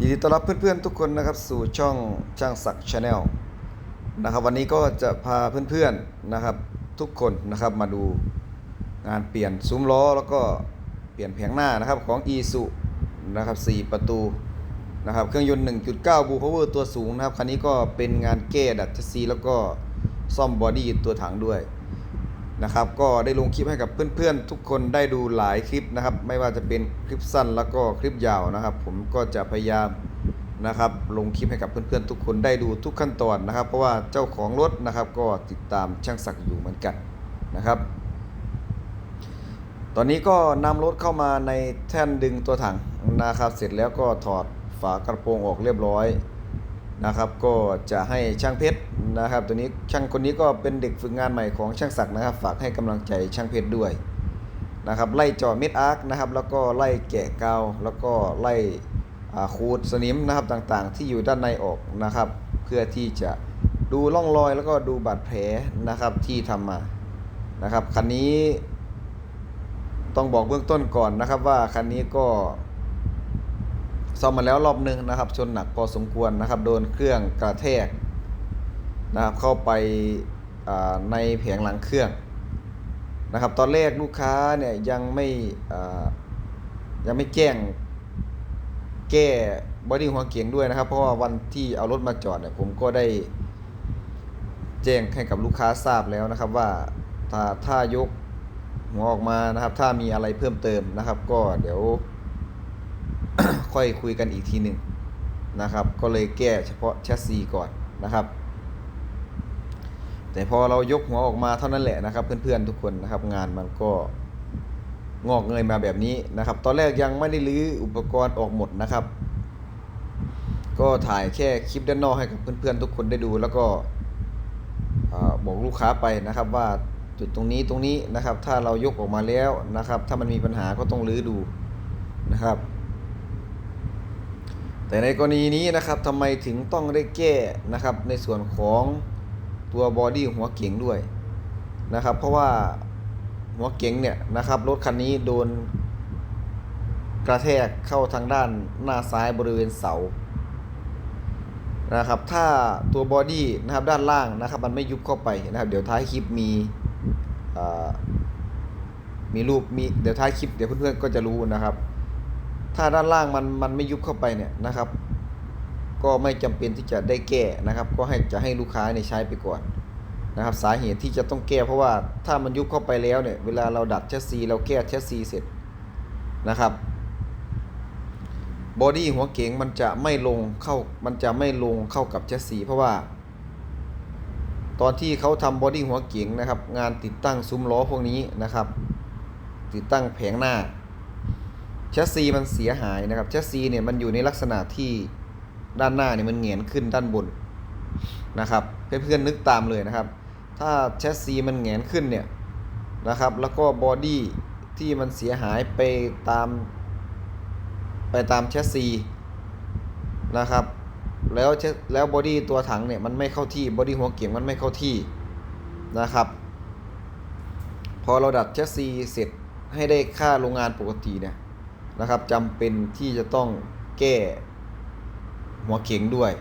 ยินดีต้อนรับเพื่อนๆทุกคนนะครับสู่ช่องช่างศักดิ์ชาแนลนะครับวันนี้ก็จะพาเพื่อนๆนะครับทุกคนนะครับมาดูงานเปลี่ยนซุ้มล้อแล้วก็เปลี่ยนแผงหน้านะครับของ e s u นะครับ4ประตูนะครับเครื่องยนต์ 1.9 บูพาวเวอร์ตัวสูงนะครับคันนี้ก็เป็นงานแก้ดัดชสซีแล้วก็ซ่อมบอดี้ตัวถังด้วย นะครับก็ได้ลงคลิปให้กับเพื่อนๆ ทุกคนได้ดูหลายคลิปนะครับ ไม่ว่าจะเป็นคลิปสั้นแล้วก็คลิปยาวนะครับ ผมก็จะพยายามนะครับ ลงคลิปให้กับเพื่อนๆ ทุกคนได้ดูทุกขั้นตอนนะครับ เพราะว่าเจ้าของรถนะครับ ก็ติดตามช่างศักดิ์อยู่เหมือนกันนะครับ ตอนนี้ก็นำรถเข้ามาในแท่นดึงตัวถังนะครับ เสร็จแล้วก็ถอดฝากระโปรงออกเรียบร้อย นะครับก็จะให้ช่างเพชรนะครับ ตัวนี้ช่างคนนี้ก็เป็นเด็กฝึกงานใหม่ของช่างศักดิ์นะครับ ฝากให้กำลังใจช่างเพชรด้วยนะครับไล่จาะเม็ดอาร์คนะครับแล้วก็ไล่แกะกาวแล้วก็ไล่อ่าขูดสนิมนะครับต่างๆ ที่อยู่ด้านในออกนะครับ เพื่อที่จะดูร่องรอยแล้วก็ดูบาดแผลนะครับที่ทำมานะครับคันนี้ต้องบอกเบื้องต้นก่อนนะครับว่าคันนี้ก็ ซ่อมมาแล้วรอบหนึ่งนะครับ ชนหนักพอสมควรนะครับ โดนเครื่องกระแทกนะครับเข้าไปในแผงหลังเครื่องนะครับ ตอนแรกลูกค้าเนี่ยยังไม่ยังไม่แจ้งแก้บอดี้หัวเกียงด้วยนะครับ เพราะว่าวันที่เอารถมาจอดเนี่ยผมก็ได้แจ้งให้กับลูกค้าทราบแล้วนะครับว่าถ้าถ้ายกหัวออกมานะครับ ถ้ามีอะไรเพิ่มเติมนะครับ ก็เดี๋ยว ค่อยคุยกันอีกทีหนึ่งนะครับ ก็เลยแก้เฉพาะแชสซีก่อนนะครับ แต่พอเรายกหัวออกมาเท่านั้นแหละนะครับ เพื่อนๆทุกคนนะครับ งานมันก็งอกเงยมาแบบนี้นะครับ ตอนแรกยังไม่ได้รื้ออุปกรณ์ออกหมดนะครับ ก็ถ่ายแค่คลิปด้านนอกให้กับเพื่อนๆทุกคนได้ดู แล้วก็บอกลูกค้าไปนะครับว่าจุดตรงนี้ตรงนี้นะครับ ถ้าเรายกออกมาแล้วนะครับ ถ้ามันมีปัญหาก็ต้องรื้อดูนะครับ แต่ในกรณีนี้นะครับทำไมถึงต้องได้แก้นะครับในส่วนของตัวบอดี้หัวเก๋งด้วยนะครับเพราะว่าหัวเก๋งเนี่ยนะครับรถคันนี้โดนกระแทกเข้าทางด้านหน้าซ้ายบริเวณเสานะครับถ้าตัวบอดี้นะครับด้านล่างนะครับมันไม่ยุบเข้าไปนะครับเดี๋ยวท้ายคลิปมีมีรูปมีเดี๋ยวท้ายคลิปเดี๋ยวเพื่อนๆก็จะรู้นะครับ ถ้าด้านล่างมันมันไม่ยุบเข้าไปเนี่ยนะครับ ก็ไม่จำเป็นที่จะได้แก้นะครับ ก็ให้จะให้ลูกค้าเนี่ยใช้ไปก่อนนะครับ สาเหตุที่จะต้องแก้เพราะว่าถ้ามันยุบเข้าไปแล้วเนี่ยเวลาเราดัดแชสซีเราแก้แชสซีเสร็จนะครับบอดี้หัวเก๋งมันจะไม่ลงเข้ามันจะไม่ลงเข้ากับแชสซีเพราะว่า ตอนที่เขาทำบอดี้หัวเก๋งนะครับ งานติดตั้งซุ้มล้อพวกนี้นะครับ ติดตั้งแผงหน้า แชสซีมันเสียหายนะครับแชสซีเนี่ยมันอยู่ในลักษณะที่ด้านหน้าเนี่ยมันเหงียนขึ้นด้านบนนะครับเพื่อนๆนึกตามเลยนะครับ ถ้าแชสซีมันเหงียนขึ้นเนี่ยนะครับ แล้วก็บอดี้ที่มันเสียหายไปตาม ไปตามแชสซีนะครับแล้วแชแล้วบอดี้ตัวถังเนี่ยมันไม่เข้าที่บอดี้หัวเกียงมันไม่เข้าที่นะครับ พอเราดัดแชสซีเสร็จให้ได้ค่าโรงงานปกติเนี่ย นะครับจำเป็นที่จะต้องแก้หัวเข็งด้วย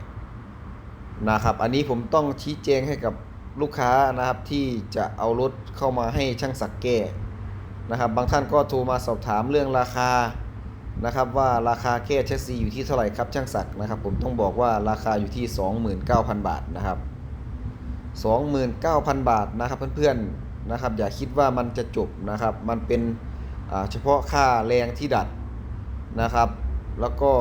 นะครับ อันนี้ผมต้องชี้แจงให้กับลูกค้านะครับที่จะเอารถเข้ามาให้ช่างสักแก้นะครับ บางท่านก็โทรมาสอบถามเรื่องราคานะครับว่าราคาแก้แชสซีอยู่ที่เท่าไหร่ครับช่างสักนะครับ ผมต้องบอกว่าราคาอยู่ที่ 29,000 บาทนะครับ 29,000 บาทนะครับเพื่อนๆนะครับ อย่าคิดว่ามันจะจบนะครับ มันเป็นเฉพาะค่าแรงที่ดัด นะครับ แล้วก็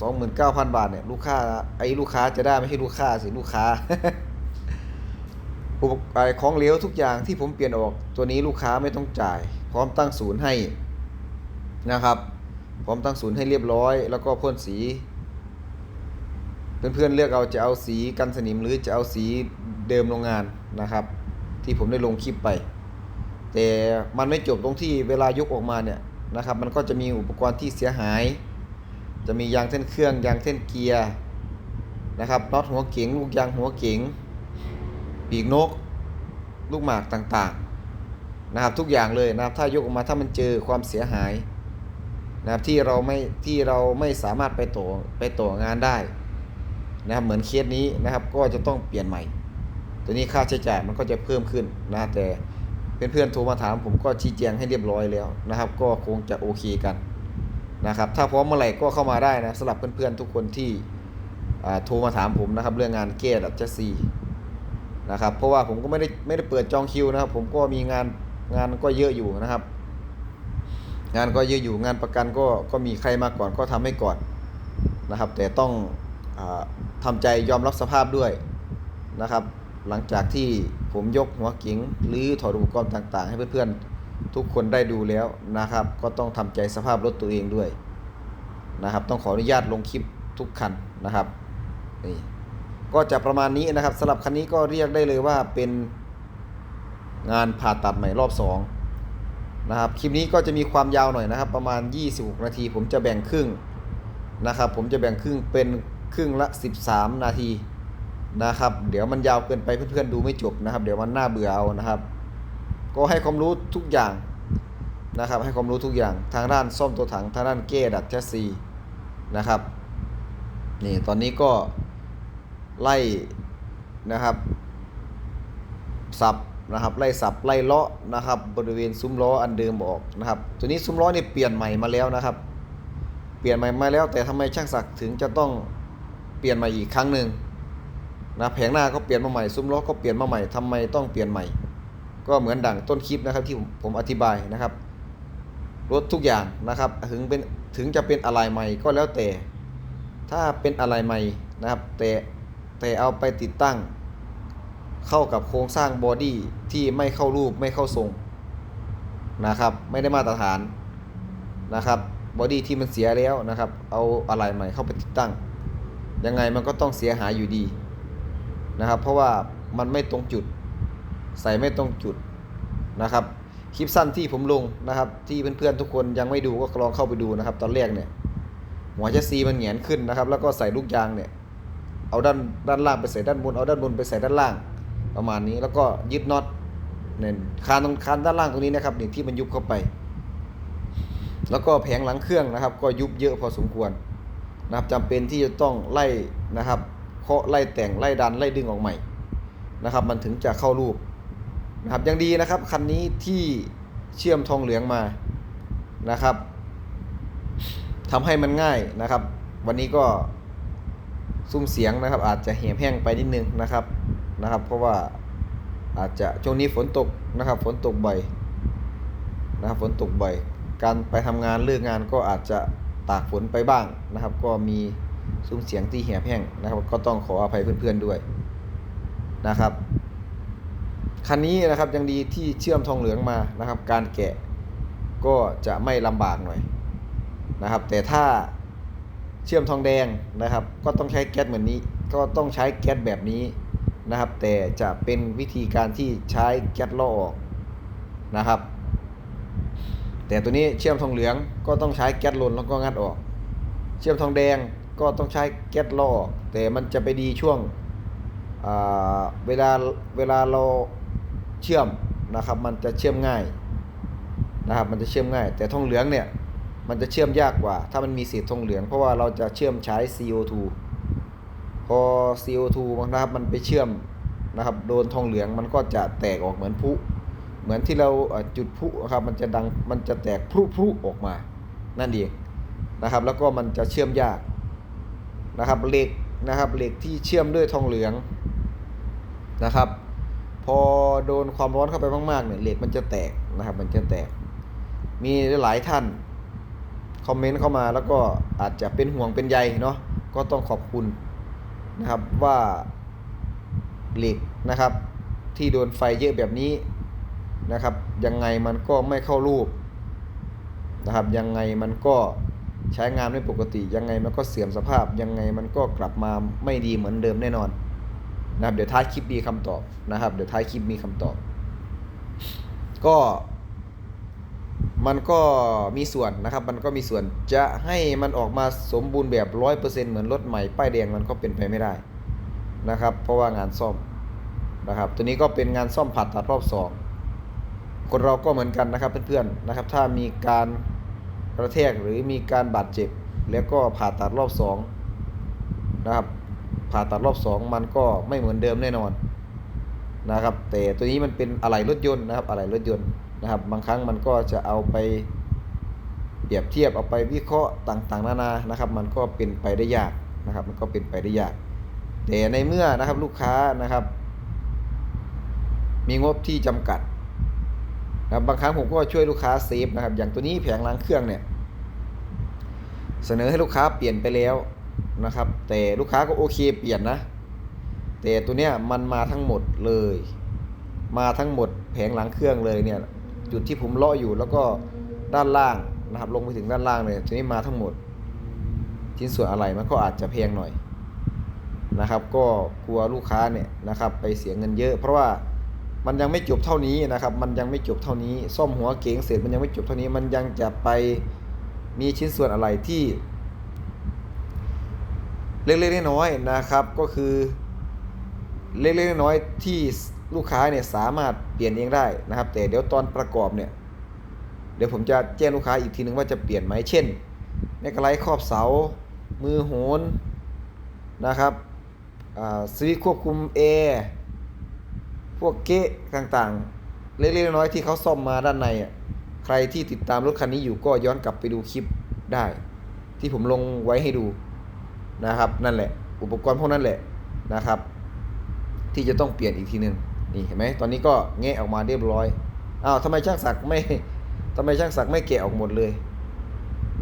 29,000 บาทเนี่ยลูกค้าไอ้ลูกค้าจะได้ไม่ใช่ลูกค้าสิลูกค้าอุปกรณ์ของเหลวทุกอย่างที่ผมเปลี่ยนออกตัวนี้ลูกค้าไม่ต้องจ่าย พร้อมตั้งศูนย์ให้นะครับพร้อมตั้งศูนย์ให้เรียบร้อย แล้วก็พ่นสี เพื่อนๆเลือกเอาจะเอาสีกันสนิมหรือจะเอาสีเดิมโรงงานนะครับ ที่ผมได้ลงคลิปไป แต่มันไม่จบตรงที่เวลายกออกมาเนี่ย นะครับ มันก็จะมีอุปกรณ์ที่เสียหาย จะมียางเส้นเครื่องยางเส้นเกียร์นะครับน็อตหัวเก๋งลูกยางหัวเก๋งปีกนก ลูกหมากต่างๆนะครับทุกอย่างเลยนะครับถ้ายกออกมาถ้ามันเจอความเสียหายนะครับที่เราไม่ที่เราไม่สามารถไปต่อไปต่องานได้นะครับเหมือนเคสนี้นะครับก็จะต้องเปลี่ยนใหม่ ตัวนี้ค่าใช้จ่ายมันก็จะเพิ่มขึ้นนะแต่ เพื่อนๆโทรมาถามผมก็ชี้แจงให้เรียบร้อยแล้วนะครับ ก็คงจะโอเคกันนะครับ ถ้าพร้อมเมื่อไหร่ก็เข้ามาได้นะสำหรับเพื่อนๆทุกคนที่โทรมาถามผมนะครับ เรื่องงานเกตดับเจซีนะครับ เพราะว่าผมก็ไม่ได้ไม่ได้เปิดจองคิวนะครับ ผมก็มีงานงานก็เยอะอยู่นะครับ งานก็เยอะอยู่งานประกันก็ก็มีใครมาก่อนก็ทำให้ก่อนนะครับ แต่ต้องอาทำใจยอมรับสภาพด้วยนะครับ หลังจากที่ ผมยกหัวกิ้งหรือถอดอุปกรณ์ต่างๆ ให้เพื่อนๆทุกคนได้ดูแล้วนะครับ ก็ต้องทำใจสภาพรถตัวเองด้วยนะครับ ต้องขออนุญาตลงคลิปทุกคันนะครับนี่ก็จะประมาณนี้นะครับสำหรับคันนี้ก็เรียกได้เลยว่าเป็นงานผ่าตัดใหม่รอบสองนะครับคลิปนี้ก็จะมีความยาวหน่อยนะครับ ประมาณ 26 นาที ผมจะแบ่งครึ่งนะครับ ผมจะแบ่งครึ่งเป็นครึ่งละ 13 นาที นะครับ เดี๋ยวมันยาวเกินไปเพื่อนๆดูไม่จบนะครับ เดี๋ยวมันน่าเบื่อเอานะครับ ก็ให้ความรู้ทุกอย่างนะครับ ให้ความรู้ทุกอย่างทางด้านซ่อมตัวถังทางด้านเก้ดัดแชสซีนะครับนี่ตอนนี้ก็ไล่นะครับสับนะครับไล่สับไล่เลาะนะครับบริเวณซุ้มล้ออันเดิมออกนะครับ ตัวนี้ซุ้มล้อนี่เปลี่ยนใหม่มาแล้วนะครับ เปลี่ยนใหม่มาแล้วแต่ทำไมช่างศักดิ์ถึงจะต้องเปลี่ยนใหม่อีกครั้งหนึ่ง นะแผงหน้าก็เปลี่ยนมาใหม่ซุ้มล้อก็เปลี่ยนมาใหม่ทำไมต้องเปลี่ยนใหม่ ก็เหมือนดังต้นคลิปนะครับที่ผมผมอธิบายนะครับรถทุกอย่างนะครับถึงเป็นถึงจะเป็นอะไรใหม่ก็แล้วแต่ ถ้าเป็นอะไรใหม่นะครับแต่แต่เอาไปติดตั้ง เข้ากับโครงสร้างบอดี้ที่ไม่เข้ารูปไม่เข้าทรงนะครับ ไม่ได้มาตรฐานนะครับบอดี้ที่มันเสียแล้วนะครับ เอาอะไรใหม่เข้าไปติดตั้ง ยังไงมันก็ต้องเสียหายอยู่ดี นะครับ เพราะว่ามันไม่ตรงจุด ใส่ไม่ตรงจุดนะครับ คลิปสั้นที่ผมลงนะครับ ที่เพื่อนๆทุกคนยังไม่ดูก็ลองเข้าไปดูนะครับ ตอนแรกเนี่ยหัวแชสซีมันเหงนขึ้นนะครับ แล้วก็ใส่ลูกยางเนี่ย เอาด้านด้านล่างไปใส่ด้านบน เอาด้านบนไปใส่ด้านล่าง ประมาณนี้ แล้วก็ยึดน็อตเนี่ยคานตรงคานด้านล่างตรงนี้นะครับนี่ที่มันยุบเข้าไป แล้วก็แผงหลังเครื่องนะครับ ก็ยุบเยอะพอสมควรนะครับจำเป็นที่จะต้องไล่นะครับ เคาะไล่แต่งไล่ดันไล่ดึงออกใหม่นะครับ มันถึงจะเข้ารูปนะครับยังดีนะครับคันนี้ที่เชื่อมทองเหลืองมานะครับทำให้มันง่ายนะครับ วันนี้ก็ซุ้มเสียงนะครับ อาจจะเหี่ยมแห้งไปนิดนึงนะครับนะครับ เพราะว่าอาจจะช่วงนี้ฝนตกนะครับฝนตกบ่อยนะครับฝนตกบ่อย การไปทำงานเลิกงานก็อาจจะตากฝนไปบ้างนะครับ ก็มี ซุ้มเสียงที่เหียแห้งนะครับ ก็ต้องขออภัยเพื่อนๆด้วยนะครับ คันนี้นะครับยังดีที่เชื่อมทองเหลืองมานะครับ การแกะก็จะไม่ลำบากหน่อยนะครับ แต่ถ้าเชื่อมทองแดงนะครับ ก็ต้องใช้แก๊สเหมือนนี้ ก็ต้องใช้แก๊สแบบนี้นะครับ แต่จะเป็นวิธีการที่ใช้แก๊สล่อออกนะครับ แต่ตัวนี้เชื่อมทองเหลืองก็ต้องใช้แก๊สลนแล้วก็งัดออก เชื่อมทองแดง ก็ต้องใช้แก๊สล่อกแต่มันจะไปดีช่วงเวลาเวลาเราเชื่อมนะครับ มันจะเชื่อมง่ายนะครับมันจะเชื่อมง่าย แต่ทองเหลืองเนี่ยมันจะเชื่อมยากกว่า ถ้ามันมีสีทองเหลืองเพราะว่าเราจะเชื่อมใช้ CO2 พอ CO2 นะครับมันไปเชื่อมนะครับโดนทองเหลืองมันก็จะแตกออกเหมือนพุเหมือนที่เราจุดพลุนะครับมันจะดังมันจะแตกพลุพลุออกมา นั่นเองนะครับ แล้วก็มันจะเชื่อมยาก นะครับเหล็กนะครับเหล็กที่เชื่อมด้วยทองเหลืองนะครับ พอโดนความร้อนเข้าไปมากๆเนี่ยเหล็กมันจะแตกนะครับ มันจะแตก มีหลายท่านคอมเมนต์เข้ามาแล้วก็อาจจะเป็นห่วงเป็นใยเนาะก็ต้องขอบคุณนะครับว่าเหล็กนะครับ ที่โดนไฟเยอะแบบนี้นะครับ ยังไงมันก็ไม่เข้ารูปนะครับ ยังไงมันก็ ใช้งานไม่ปกติยังไงมันก็เสื่อมสภาพยังไงมันก็กลับมาไม่ดีเหมือนเดิมแน่นอนนะครับเดี๋ยวท้ายคลิปมีคำตอบนะครับ เดี๋ยวท้ายคลิปมีคำตอบ ก็ มันก็มีส่วนนะครับ มันก็มีส่วนจะให้มันออกมาสมบูรณ์แบบร้อยเปอร์เซ็นต์เหมือนรถใหม่ป้ายแดงมันก็เป็นไปไม่ได้นะครับ เพราะว่างานซ่อมนะครับ ตัวนี้ก็เป็นงานซ่อมผ่าตัดรอบสองคนเราก็เหมือนกันนะครับเพื่อนๆนะครับ ถ้ามีการ กระแทกหรือมีการบาดเจ็บ แล้วก็ผ่าตัดรอบสองนะครับผ่าตัดรอบสองมันก็ไม่เหมือนเดิมแน่นอนนะครับ แต่ตัวนี้มันเป็นอะไหล่รถยนต์นะครับอะไหล่รถยนต์นะครับ บางครั้งมันก็จะเอาไปเปรียบเทียบเอาไปวิเคราะห์ต่างๆ นานานะครับ มันก็เป็นไปได้ยากนะครับ มันก็เป็นไปได้ยาก แต่ในเมื่อนะครับลูกค้านะครับ มีงบที่จำกัด นะครับบางครั้งผมก็ช่วยลูกค้าเซฟนะครับ อย่างตัวนี้แผงล้างเครื่องเนี่ย เสนอให้ลูกค้าเปลี่ยนไปแล้วนะครับ แต่ลูกค้าก็โอเคเปลี่ยนนะ แต่ตัวเนี้ยมันมาทั้งหมดเลย มาทั้งหมดแผงหลังเครื่องเลยเนี่ย จุดที่ผมเลาะอยู่แล้วก็ด้านล่างนะครับ ลงไปถึงด้านล่างเลยตัวนี้มาทั้งหมด ชิ้นส่วนอะไรมันก็อาจจะแพงหน่อยนะครับ ก็กลัวลูกค้าเนี่ยนะครับ ไปเสียเงินเยอะ เพราะว่า มันยังไม่จบเท่านี้นะครับ มันยังไม่จบเท่านี้ ซ่อมหัวเก๋งเสร็จมันยังไม่จบเท่านี้ มันยังจะไปมีชิ้นส่วนอะไรที่ เล็กๆน้อยๆนะครับ ก็คือ เล็กๆน้อยๆที่ลูกค้าเนี่ยสามารถเปลี่ยนเองได้นะครับ แต่เดี๋ยวตอนประกอบเนี่ย เดี๋ยวผมจะแจ้งลูกค้าอีกทีนึงว่าจะเปลี่ยนไหมเช่นแมกไลท์ครอบเสา มือโหนนะครับสวิตช์ควบคุมแอร์ พวกเกะต่างๆ เล็กๆน้อยๆที่เขาซ่อมมาด้านในอะใครที่ติดตามรถคันนี้อยู่ก็ย้อนกลับไปดูคลิปได้ ที่ผมลงไว้ให้ดูนะครับ นั่นแหละ อุปกรณ์พวกนั้นแหละนะครับ ที่จะต้องเปลี่ยนอีกทีหนึ่งนี่เห็นไหมตอนนี้ก็แงะออกมาเรียบร้อยอ้าวทำไมช่างศักไม่ทำไมช่างศักไม่แกะออกหมดเลย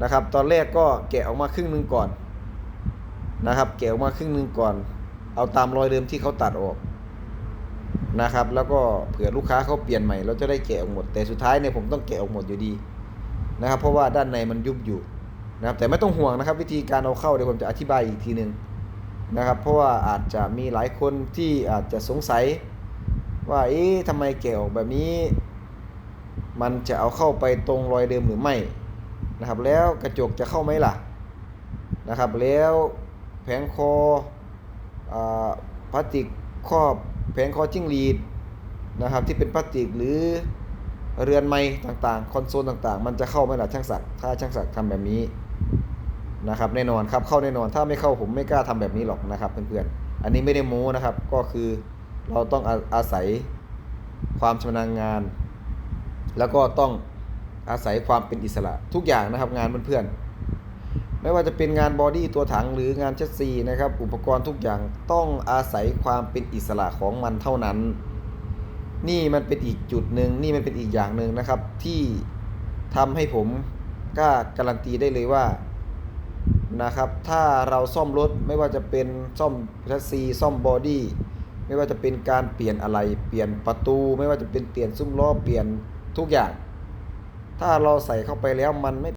นะครับ ตอนแรกก็แกะออกมาครึ่งหนึงก่อนนะครับ แกะออกมาครึ่งหนึงก่อน เอาตามรอยเดิมที่เขาตัดออก นะครับ แล้วก็เผื่อลูกค้าเขาเปลี่ยนใหม่ เราจะได้แกะออกหมด แต่สุดท้ายเนี่ยผมต้องแกะออกหมดอยู่ดีนะครับ เพราะว่าด้านในมันยุบอยู่นะครับ แต่ไม่ต้องห่วงนะครับ วิธีการเอาเข้าเดี๋ยวผมจะอธิบายอีกทีหนึ่งนะครับ เพราะว่าอาจจะมีหลายคนที่อาจจะสงสัย ว่าเอ๊ะทำไมแกะออกแบบนี้ มันจะเอาเข้าไปตรงรอยเดิมหรือไม่นะครับ แล้วกระจกจะเข้าไหมล่ะนะครับ แล้วแผงคออาพลาสติกครอบ แผงคอจิ้งหรีดนะครับที่เป็นพลาสติกหรือเรือนไม้ต่างๆ คอนโซลต่างๆ มันจะเข้าไหมล่ะช่างศักดิ์ถ้าช่างศักดิ์ทำแบบนี้นะครับแน่นอนครับเข้าแน่นอนถ้าไม่เข้าผมไม่กล้าทำแบบนี้หรอกนะครับเพื่อนๆอันนี้ไม่ได้โม้นะครับก็คือเราต้องอาอาศัยความชำนาญงาน แล้วก็ต้องอาศัยความเป็นอิสระทุกอย่างนะครับงานเพื่อนๆ ไม่ว่าจะเป็นงานบอดี้ตัวถังหรืองานเชัดซีนะครับ อุปกรณ์ทุกอย่างต้องอาศัยความเป็นอิสระของมันเท่านั้น นี่มันเป็นอีกจุดหนึ่งนี่มันเป็นอีกอย่างหนึ่งนะครับ ที่ทำให้ผมกล้าการันตีได้เลยว่านะครับ ถ้าเราซ่อมรถไม่ว่าจะเป็นซ่อมแชสซีซ่อมบอดี้ไม่ว่าจะเป็นการเปลี่ยนอะไร เปลี่ยนประตู ไม่ว่าจะเป็นเปลี่ยนซุ้มล้อเปลี่ยนทุกอย่าง ถ้าเราใส่เข้าไปแล้วมันไม่